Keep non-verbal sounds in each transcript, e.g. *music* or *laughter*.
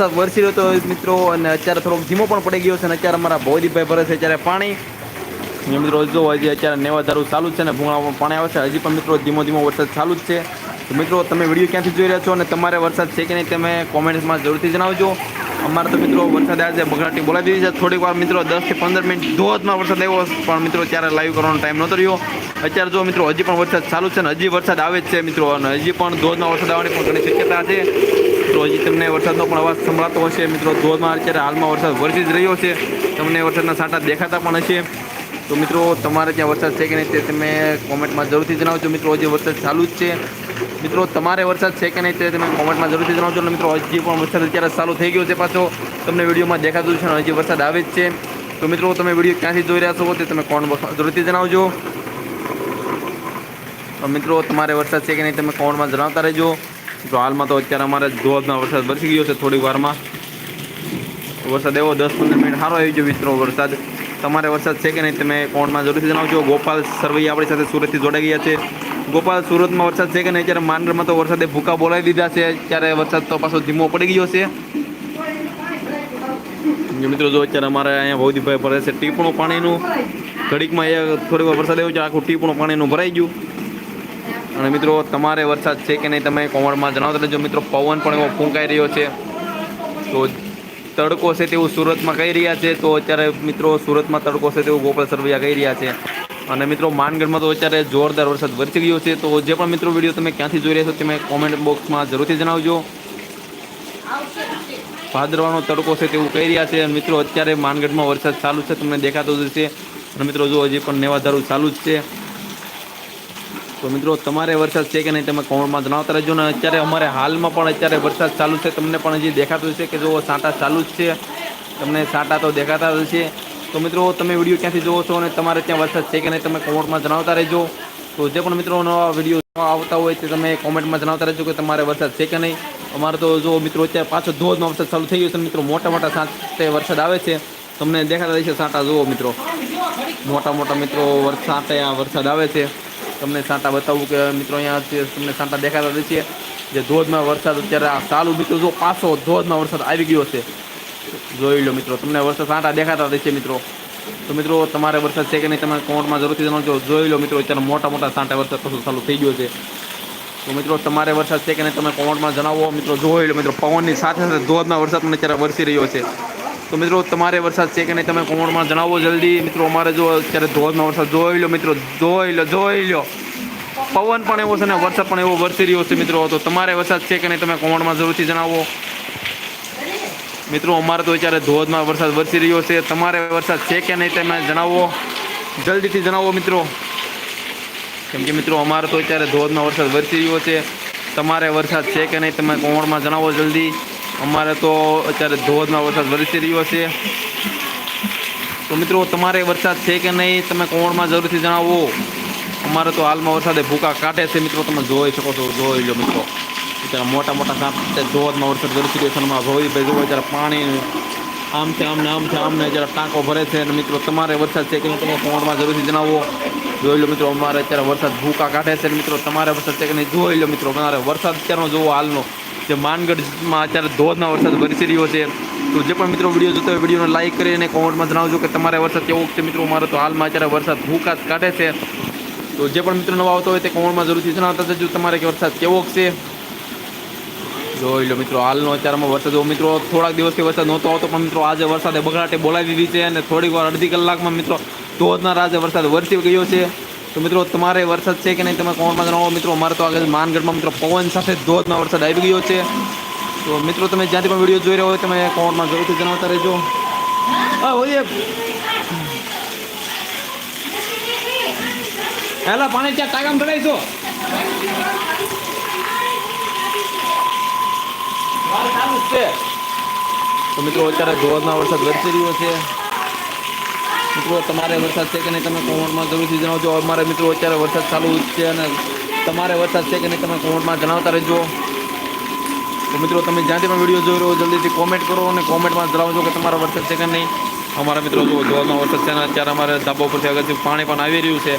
વરસાદ વરસી રહ્યો હતો મિત્રો, અને અત્યારે થોડોક ધીમો પણ પડી ગયો છે, અને અત્યારે અમારા ભોદીપભાઈ ભરે છે, અત્યારે પાણી. મિત્રો, જો હજી અત્યારે નેવા ધારું ચાલુ છે ને ભૂંગળામાં પાણી આવે છે, હજી પણ મિત્રો ધીમો ધીમો વરસાદ ચાલુ જ છે. તો મિત્રો, તમે વીડિયો ક્યાંથી જોઈ રહ્યા છો, અને તમારે વરસાદ છે કે નહીં, તમે કોમેન્ટ્સમાં જરૂરથી જણાવજો. અમારે તો મિત્રો, વરસાદ આજે બગડાટી બોલાવી દીધી છે. થોડીક વાર મિત્રો દસથી પંદર મિનિટ ધોધમાં વરસાદ આવ્યો, પણ મિત્રો, ત્યારે લાઈવ કરવાનો ટાઈમ નહોતો રહ્યો. અત્યારે જો મિત્રો, હજી પણ વરસાદ ચાલુ છે ને હજી વરસાદ આવે જ છે, મિત્રો, અને હજી પણ ધોધમાં વરસાદ આવવાની પણ ઘણી શક્યતા છે. તો હજી તમને વરસાદનો પણ અવાજ સંભળાતો હશે. મિત્રો ધોધમાં અત્યારે હાલમાં વરસાદ વરસી જ રહ્યો છે. તમને વરસાદના સાંટા દેખાતા પણ હશે. તો મિત્રો, તમારે ત્યાં વરસાદ છે કે નહીં તે તમે કોમેન્ટમાં જરૂરથી જણાવજો. મિત્રો, હજી વરસાદ ચાલુ જ છે. મિત્રો, તમારે વરસાદ છે કે નહીં તે તમે કોમેન્ટમાં જરૂરથી જણાવજો. અને મિત્રો, હજી પણ વરસાદ અત્યારે ચાલુ થઈ ગયો છે પાછો. તમને વિડીયોમાં દેખાતું છે હજી વરસાદ આવે જ છે. તો મિત્રો, તમે વીડિયો ક્યાંથી જોઈ રહ્યા છો તે તમે કોણ જરૂરથી જણાવજો. મિત્રો, તમારે વરસાદ છે કે નહીં તમે કોમેન્ટમાં જણાવતા રહેજો. તો હાલમાં તો અત્યારે અમારે ધોધમાં વરસાદ વરસી ગયો છે થોડીક વારમાં. વરસાદ એવો દસ પંદર મિનિટ સારો આવી ગયો મિત્રો વરસાદ. તમારે વરસાદ છે કે નહીં તમે કોણમાં જરૂરથી જણાવજો. ગોપાલ સરવૈયા આપણી સાથે સુરતથી જોડાઈ ગયા છે. ગોપાલ, સુરતમાં વરસાદ છે કે નહીં? અત્યારે માંડરમાં તો વરસાદે ભૂકા બોલાવી દીધા છે. ત્યારે વરસાદ તો પાછો ધીમો પડી ગયો છે. મિત્રો, જો અત્યારે અમારે અહીંયા ભૌતિકભાઈ ભરે છે ટીપણું પાણીનું. ઘડીકમાં એ થોડીક વાર વરસાદ આવ્યો છે, આખું ટીપણું પાણીનું ભરાઈ ગયું. અને મિત્રો, તમારે વરસાદ છે કે નહીં તમે કોમેન્ટમાં જણાવતા રહેજો. મિત્રો, પવન પણ એવો ફૂંકાઈ રહ્યો છે. તો તડકો છે તેવું સુરતમાં કહી રહ્યા છે. તો અત્યારે મિત્રો, સુરતમાં તડકો છે તેવું ગોપાલ સરવૈયા કહી રહ્યા છે. અને મિત્રો, માનગઢમાં તો અત્યારે જોરદાર વરસાદ વરસી ગયો છે. તો જે પણ મિત્રો વીડિયો તમે ક્યાંથી જોઈ રહ્યા છો તમે કોમેન્ટ બોક્સમાં જરૂરથી જણાવજો. ભાદરવાનો તડકો છે તેવું કહી રહ્યા છે. અને મિત્રો, અત્યારે માનગઢમાં વરસાદ ચાલુ છે. તમને દેખાતો જ છે અને મિત્રો, જો હજી પણ નેવાધારું ચાલુ જ છે. તો મિત્રો, તમારે વરસાદ છે કે નહીં, તમે કોમેન્ટમાં જણાવતા રહેજો. ને અત્યારે અમારે હાલમાં પણ અત્યારે વરસાદ ચાલુ છે. તમને પણ હજી દેખાતું છે કે જો સાંટા ચાલુ જ છે. તમને સાંટા તો દેખાતા જ છે તો મિત્રો, તમે વીડિયો ક્યાંથી જોવો છો અને તમારે ત્યાં વરસાદ છે કે નહીં, તમે કોમેન્ટમાં જણાવતા રહેજો. તો જે પણ મિત્રો નવા વીડિયો આવતા હોય તે તમે કોમેન્ટમાં જણાવતા રહેજો કે તમારે વરસાદ છે કે નહીં. અમારે તો જો મિત્રો, અત્યારે પાછો ધોધમાં વરસાદ ચાલુ થઈ ગયો છે મિત્રો, મોટા મોટા સાંટે વરસાદ આવે છે. તમને દેખાતા રહેશે સાંટા, જુઓ મિત્રો. મોટા મોટા મિત્રો વરસાદ આ વરસાદ આવે છે. તમને સાંટા બતાવું કે મિત્રો અહીંયા તમને સાંટા દેખાતા રહેશે જે ધોધમાં વરસાદ અત્યારે આ ચાલુ મિત્રો જો પાછો ધોધમાં વરસાદ આવી ગયો છે, જોઈ લો મિત્રો, તમને વરસાદ સાંટા દેખાતા રહેશે મિત્રો. તો મિત્રો, તમારે વરસાદ છે કે નહીં તમે કોમેન્ટમાં જરૂરથી જણાવજો. જોઈ લો મિત્રો, અત્યારે મોટા મોટા સાંટા વરસાદ પાછો ચાલુ થઈ ગયો છે. તો મિત્રો, તમારે વરસાદ છે કે નહીં તમે કોમેન્ટમાં જણાવો. મિત્રો, જોઈ લો મિત્રો, પવનની સાથે સાથે ધોધમાં વરસાદ મને અત્યારે વરસી રહ્યો છે. તો મિત્રો, તમારે વરસાદ છે કે નહીં તમે કોમેન્ટમાં જણાવો જલ્દી. મિત્રો, અમારે જો અત્યારે ધોધમાં વરસાદ જોઈ લો મિત્રો, જોઈ લો જોઈ લો. પવન પણ એવો છે ને, વરસાદ પણ એવો વરસી રહ્યો છે મિત્રો. તો તમારે વરસાદ છે કે નહીં તમે કોમેન્ટમાં જરૂરથી જણાવો. મિત્રો, અમારે તો અત્યારે ધોધમાં વરસાદ વરસી રહ્યો છે. તમારે વરસાદ છે કે નહીં તમે જણાવો. જલ્દીથી જણાવો મિત્રો. કેમ કે મિત્રો, અમારે તો અત્યારે ધોધમાં વરસાદ વરસી રહ્યો છે. તમારે વરસાદ છે કે નહીં તમે કોમેન્ટમાં જણાવો જલ્દી. અમારે તો અત્યારે ધોધમાં વરસાદ વરસી રહ્યો છે. તો મિત્રો, તમારે વરસાદ છે કે નહીં, તમે કોણમાં જરૂરથી જણાવો. અમારે તો હાલમાં વરસાદે ભૂકા કાઢે છે મિત્રો, તમે જોઈ શકો છો, જોઈ લો મિત્રો. અત્યારે મોટા મોટા સાપ ધોધમાં વરસાદ વરસી રહ્યો છે. અમારા ભવિભાઈ જોવો અત્યારે પાણી આમ છે, આમને આમ છે, આમને જ્યારે ટાંકો ભરે છે. અને મિત્રો, તમારે વરસાદ છે કે નહીં, તમે કોણમાં જરૂરથી જણાવો. જોઈ લો મિત્રો, અમારે અત્યારે વરસાદ ભૂકા કાઢે છે. મિત્રો, તમારે વરસાદ છે કે નહીં, જોઈ લો મિત્રો, તમારે વરસાદ અત્યારનો જોવો, હાલનો. જે માનગઢમાં અત્યારે ધોધના વરસાદ વરસી રહ્યો છે. તો જે પણ મિત્રો વીડિયો જોતો હોય વિડીયોને લાઈક કરી અને કોમેન્ટમાં જણાવજો કે તમારે વરસાદ કેવો છે મિત્રો. મારો તો હાલમાં અત્યારે વરસાદ ભૂકાત કાઢે છે. તો જે પણ મિત્રો નવા આવતો હોય તે કોમેન્ટમાં જરૂરથી જણાવતા જજો તમારે કે વરસાદ કેવો છે. જોઈ લો મિત્રો, હાલનો અત્યારમાં વરસાદ. મિત્રો થોડાક દિવસથી વરસાદ નહોતો આવતો, પણ મિત્રો આજે વરસાદે બગડાટે બોલાવી દીધી છે અને થોડીક વાર અડધી કલાકમાં મિત્રો ધોધના રાજે વરસાદ વરસી ગયો છે. તો મિત્રો, તમારે વરસાદ છે કે નહીં, તમે કોમેન્ટમાં જણાવો. મિત્રો, અમારે તો આગળ માનગઢમાં મિત્રો પવન સાથે ધોધમાં વરસાદ આવી ગયો છે. તો મિત્રો, તમે જ્યાંથી પણ વીડિયો જોઈ રહ્યા હોય, તમે કોમેન્ટમાં જરૂરથી જણાવતા રહેજો. હા હોય હેલા, પાણી ત્યાં ટાકામ ચડાવીશો તો મિત્રો, અત્યારે ધોધમાં વરસાદ વરસી રહ્યો છે. મિત્રો, તમારે વરસાદ છે કે નહીં તમે કોમેન્ટમાં જરૂરથી જણાવજો. અમારે મિત્રો અત્યારે વરસાદ ચાલુ છે અને તમારે વરસાદ છે કે નહીં તમે કોમેન્ટમાં જણાવતા રહેજો. તો મિત્રો, તમે જ્યાંથી પણ વીડિયો જોઈ રહ્યો જલ્દીથી કોમેન્ટ કરો અને કોમેન્ટમાં જણાવજો કે તમારા વરસાદ છે કે નહીં. અમારા મિત્રો જો ધોધમાં વરસાદ છે અને અત્યારે અમારે ધાબા ઉપરથી આગળથી પાણી પણ આવી રહ્યું છે.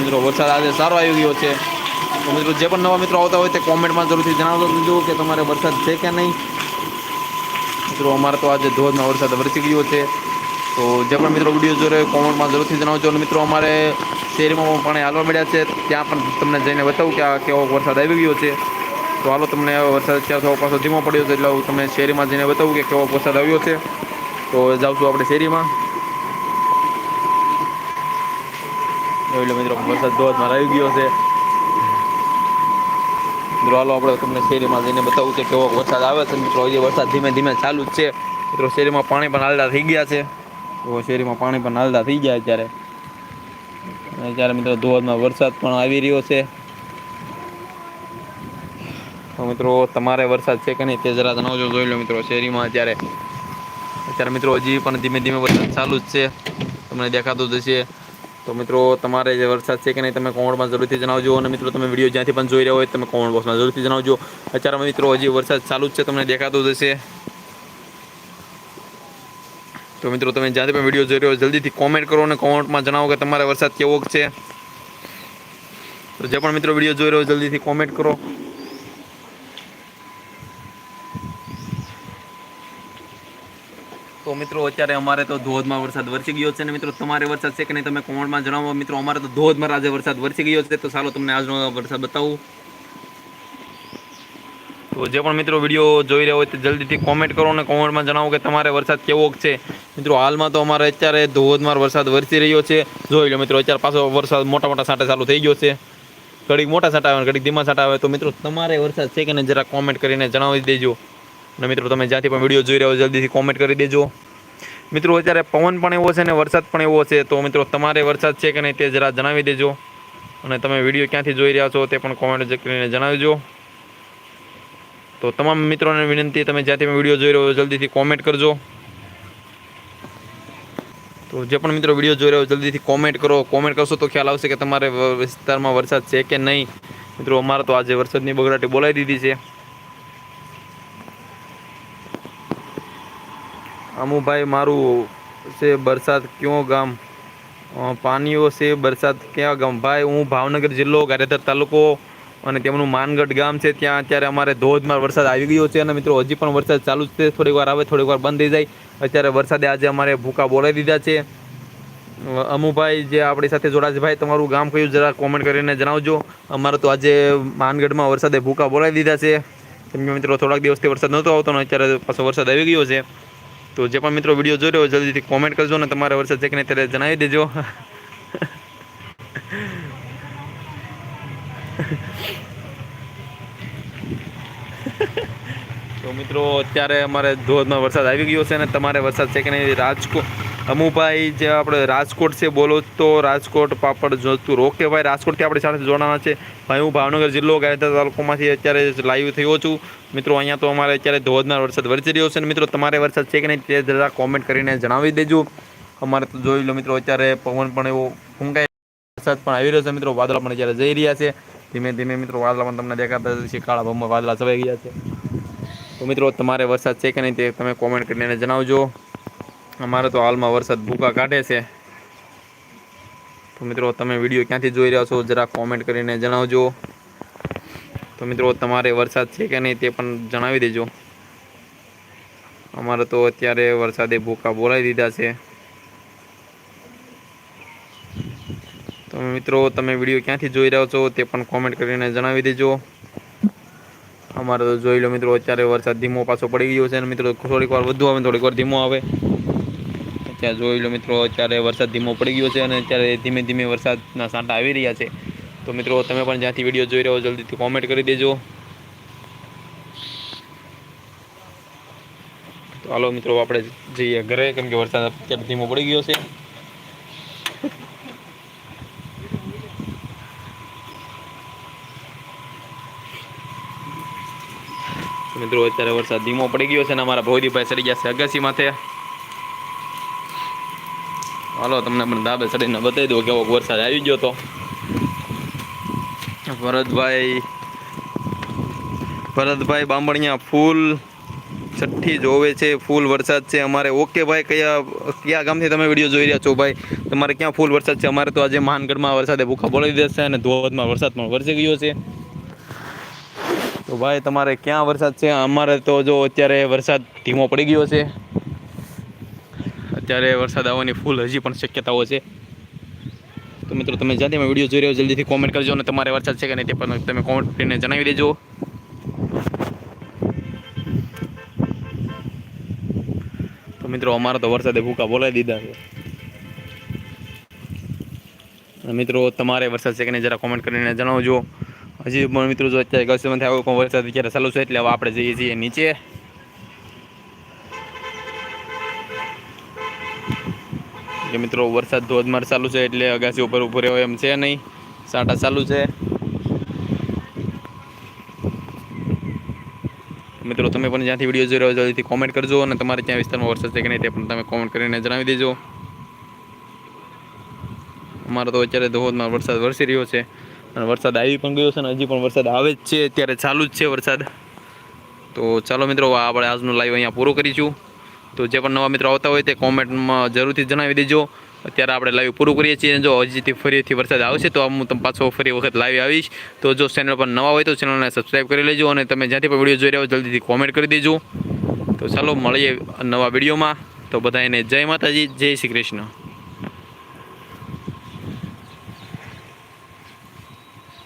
મિત્રો, વરસાદ આજે સારો આવી ગયો છે. તો મિત્રો, જે પણ નવા મિત્રો આવતા હોય તે કોમેન્ટમાં જરૂરથી જણાવજો કે તમારે વરસાદ છે કે નહીં. મિત્રો, અમારે તો આજે ધોધમાં વરસાદ વરસી ગયો છે. તો જે પણ મિત્રો વીડિયો જોઈ રહ્યો કોમેન્ટમાં જરૂરથી જણાવજો. અને મિત્રો, અમારે શેરીમાં પણ હાલવા મળ્યા છે. ત્યાં પણ તમને જઈને બતાવું કે આ કેવો વરસાદ આવી ગયો છે. તો હાલો, તમને વરસાદ અત્યારે થોડો પાછો ધીમો પડ્યો છે, એટલે હું તમને શેરીમાં જઈને બતાવું કે કેવો વરસાદ આવ્યો છે. તો જાઉં આપણે શેરીમાં. એટલે મિત્રો, વરસાદ ધોધમાં આવી ગયો છે. મિત્રો, હાલો, આપણે તમને શેરીમાં જઈને બતાવું કે કેવો વરસાદ આવે છે. મિત્રો, હજી વરસાદ ધીમે ધીમે ચાલુ જ છે. મિત્રો, શેરીમાં પાણી પણ હાલતા થઈ ગયા છે. તો શેરીમાં પાણી પણ હાલતા થઈ ગયા અત્યારે. અત્યારે મિત્રો ધોધમાં વરસાદ પણ આવી રહ્યો છે. તો મિત્રો, તમારે વરસાદ છે કે નહીં તે જરા જણાવજો જોઈ લો મિત્રો શેરીમાં અત્યારે. અત્યારે મિત્રો હજી પણ ધીમે ધીમે વરસાદ ચાલુ જ છે. તમને દેખાતું જ હશે. તો મિત્રો, તમારે જે વરસાદ છે કે નહીં તમે કોમેન્ટમાં જરૂરથી જણાવજો અને મિત્રો તમે વીડિયો જ્યાંથી પણ જોઈ રહ્યા હોય તમે કોમેન્ટ બોક્સમાં જરૂરથી જણાવજો. અત્યારે મિત્રો હજી વરસાદ ચાલુ જ છે, તમને દેખાતું જ હશે. તો મિત્રો, તમે જ્યાંથી પણ વીડિયો જોઈ રહ્યો હોય જલ્દીથી કોમેન્ટ કરો અને કોમેન્ટમાં જણાવો કે તમારે વરસાદ કેવો છે. તો જે પણ મિત્રો વીડિયો જોઈ રહ્યો હોય જલ્દીથી કોમેન્ટ કરો. તો મિત્રો, અત્યારે અમારે તો ધોધમાં વરસાદ વરસી ગયો છે અને મિત્રો, તમારે વરસાદ છે કે નહીં તમે કોમેન્ટમાં જણાવો. મિત્રો, અમારે તો ધોધમાં આજે વરસાદ વરસી ગયો છે, તો ચાલો તમને આજનો વરસાદ બતાવું. તો જે પણ મિત્રો વીડિયો જોઈ રહ્યા હોય, તો જલ્દીથી કોમેન્ટ કરો અને કોમેન્ટમાં જણાવો કે તમારે વરસાદ કેવો છે. મિત્રો, હાલમાં તો અમારે અત્યારે ધોધમાર વરસાદ વરસી રહ્યો છે. જોઈ લો મિત્રો, અત્યારે પાછો વરસાદ મોટા મોટા સાંટા ચાલુ થઈ ગયો છે. ઘડીક મોટા સાંટા આવે ઘડીક ધીમા સાંટા આવે. તો મિત્રો, તમારે વરસાદ છે કે નહીં, જરા કોમેન્ટ કરીને જણાવી દેજો. અને મિત્રો, તમે જ્યાંથી પણ વીડિયો જોઈ રહ્યા હોય જલ્દીથી કોમેન્ટ કરી દેજો. મિત્રો, અત્યારે પવન પણ એવો છે ને વરસાદ પણ એવો છે. તો મિત્રો, તમારે વરસાદ છે કે નહીં તે જરા જણાવી દેજો. અને તમે વીડિયો ક્યાંથી જોઈ રહ્યા છો તે પણ કોમેન્ટ કરીને જણાવજો. તો તમામ મિત્રોને વિનંતી, તમે જ્યાંથી પણ વીડિયો જોઈ રહ્યો જલ્દીથી કોમેન્ટ કરજો. તો જે પણ મિત્રો વીડિયો જોઈ રહ્યો જલ્દીથી કોમેન્ટ કરો. કોમેન્ટ કરશો તો ખ્યાલ આવશે કે તમારે વિસ્તારમાં વરસાદ છે કે નહીં. મિત્રો, અમારે તો આજે વરસાદની બગડાટી બોલાવી દીધી છે. અમુભાઈ મારું છે બરસાત ક્યો ગામ? પાણીઓ છે બરસાત ક્યાં ગામ? ભાઈ, હું ભાવનગર જિલ્લો ગારેધર તાલુકો અને તેમનું માનગઢ ગામ છે. ત્યાં અત્યારે અમારે ધોધમાર વરસાદ આવી ગયો છે અને મિત્રો, હજી પણ વરસાદ ચાલુ છે. થોડીક વાર આવે, થોડીક વાર બંધ થઈ જાય. અત્યારે વરસાદે આજે અમારે ભૂકા બોલાવી દીધા છે. અમુભાઈ જે આપણી સાથે જોડાશે ભાઈ તમારું ગામ કયું જરા કોમેન્ટ કરીને જણાવજો. અમારે તો આજે માનગઢમાં વરસાદે ભૂકા બોલાવી દીધા છે. કેમ કે મિત્રો થોડાક દિવસથી વરસાદ નહોતો આવતો અને અત્યારે પાછો વરસાદ આવી ગયો છે. તો જે પણ મિત્રો વીડિયો જોઈ રહ્યો હોય, જલ્દીથી કોમેન્ટ કરજો ને તમારે વરસાદ છે કે નહીં ત્યારે જણાવી દેજો *laughs* તો મિત્રો, અત્યારે અમારે ધોધમાં વરસાદ આવી ગયો છે અને તમારે વરસાદ છે કે નહીં રાજકોટ અમુભાઈ જે આપણે રાજકોટ છે, બોલો તો રાજકોટ પાપડ જોતું રોકે. ભાઈ, રાજકોટથી આપણી સાથે જોડાવાના છે. ભાઈ, હું ભાવનગર જિલ્લો ગાયતા તાલુકામાંથી અત્યારે લાઈવ થયો છું. મિત્રો, અહીંયા તો અમારે અત્યારે ધોધમાં વરસાદ વરસી રહ્યો છે અને મિત્રો, તમારે વરસાદ છે કે નહીં તે જરા કોમેન્ટ કરીને જણાવી દેજો. અમારે તો જોઈ લો મિત્રો, અત્યારે પવન પણ એવો ફૂંકાય. વરસાદ પણ આવી રહ્યો છે મિત્રો, વાદળા પણ અત્યારે જઈ રહ્યા છે. ધીમે ધીમે મિત્રો, વાદળા પણ તમને દેખાતા છે કાળા ભમમાં વાદળા છવાઈ ગયા છે. તો મિત્રો, તમારે વરસાદ છે કે નહીં તે તમે કોમેન્ટ કરીને જણાવજો. અમારે તો હાલમાં વરસાદ ભૂકા કાઢે છે. તો મિત્રો, તમે વીડિયો ક્યાંથી જોઈ રહ્યા છો જરા કોમેન્ટ કરીને જણાવજો. તો મિત્રો, તમારે વરસાદ છે કે નહીં તે પણ જણાવી દેજો. અમારે તો અત્યારે વરસાદે ભૂકા બોલાવી દીધા છે. તો મિત્રો, તમે વીડિયો ક્યાંથી જોઈ રહ્યા છો તે પણ કોમેન્ટ કરીને જણાવી દેજો. અમારે તો જોઈ લો મિત્રો, અત્યારે વરસાદ ધીમો પાછો પડી ગયો છે અને મિત્રો થોડીક વાર વધુ આવે થોડીક વાર ધીમો આવે. અત્યારે જોઈ લો મિત્રો, અત્યારે વરસાદ ધીમો પડી ગયો છે અને અત્યારે ધીમે ધીમે વરસાદના સાંટા આવી રહ્યા છે. તો મિત્રો, તમે પણ જ્યાંથી વીડિયો જોઈ રહ્યો જલ્દીથી કોમેન્ટ કરી દેજો. તો હાલો મિત્રો, આપણે જઈએ ઘરે, કેમ કે વરસાદ અત્યારે ધીમો પડી ગયો છે. મિત્રો, અત્યારે વરસાદ ધીમો પડી ગયો છે અને અમારા ભોરીભાઈ ચડી ગયા છે અગાસી માથે. હાલો, તમને પણ ધાબે ચડીને બતાવી દો કેવો વરસાદ આવી ગયો તો. ભરતભાઈ ભરતભાઈ બાંબણિયા ફૂલ છઠ્ઠી જોવે છે, ફૂલ વરસાદ છે. અમારે ઓકે ભાઈ, કયા કયા ગામથી તમે વીડિયો જોઈ રહ્યા છો ભાઈ? તમારે ક્યાં ફૂલ વરસાદ છે? અમારે તો આજે માનગઢમાં વરસાદે ભૂખા બોલાવી દેશે અને ધોધમાં વરસાદ પણ વરસી ગયો છે. તો ભાઈ, તમારે ક્યાં વરસાદ છે? અમારે તો જો અત્યારે વરસાદ ધીમો પડી ગયો છે. અત્યારે વરસાદ આવવાની ફૂલ હજી પણ શક્યતાઓ છે. તો મિત્રો, તમે જ્યાંથી મેં વીડિયો જોઈ રહ્યો જલ્દીથી કોમેન્ટ કરજો અને તમારે વરસાદ છે કે નહીં તે પણ તમે કોમેન્ટ કરીને જણાવી દેજો. તો મિત્રો, અમારા તો વરસાદે ભૂકા બોલાવી દીધા છે. મિત્રો, તમારે વરસાદ છે કે નહીં, જરા કોમેન્ટ કરીને જણાવજો. હજી પણ મિત્રો જો અત્યારે ગસમાંથી આવ્યો પણ વરસાદ અત્યારે ચાલુ છે એટલે હવે આપણે જઈએ છીએ નીચે. કે મિત્રો વરસાદ ધોધમાર ચાલુ છે એટલે અગાસી ઉપર ઉપર રહ્યો એમ છે નહીં. સાટા ચાલુ છે. મિત્રો તમે પણ જ્યાંથી વીડિયો જોઈ રહ્યો જલ્દીથી કોમેન્ટ કરજો અને તમારે ત્યાં વિસ્તારમાં વરસાદ છે કે નહીં તે પણ તમે કોમેન્ટ કરીને જણાવી દેજો. અમારો તો અત્યારે ધોધમાં વરસાદ વરસી રહ્યો છે. અને વરસાદ આવી પણ ગયો છે અને હજી પણ વરસાદ આવે જ છે, અત્યારે ચાલુ જ છે વરસાદ. તો ચાલો મિત્રો આપણે આજનું લાઈવ અહીંયા પૂરું કરીશું. તો જે પણ નવા મિત્રો આવતા હોય તે કોમેન્ટમાં જરૂરથી જણાવી દેજો. અત્યારે આપણે લાઈવ પૂરું કરીએ છીએ. જો હજીથી ફરીથી વરસાદ આવશે તો હું તમે પાછો ફરી વખત લાઈવ આવીશ. તો જો ચેનલ પર નવા હોય તો ચેનલને સબસ્ક્રાઈબ કરી લેજો અને તમે જ્યાંથી પણ વીડિયો જોઈ રહ્યા હો જલ્દીથી કોમેન્ટ કરી દેજો. તો ચાલો મળીએ નવા વિડીયોમાં તો બધાને જય માતાજી, જય શ્રી કૃષ્ણ.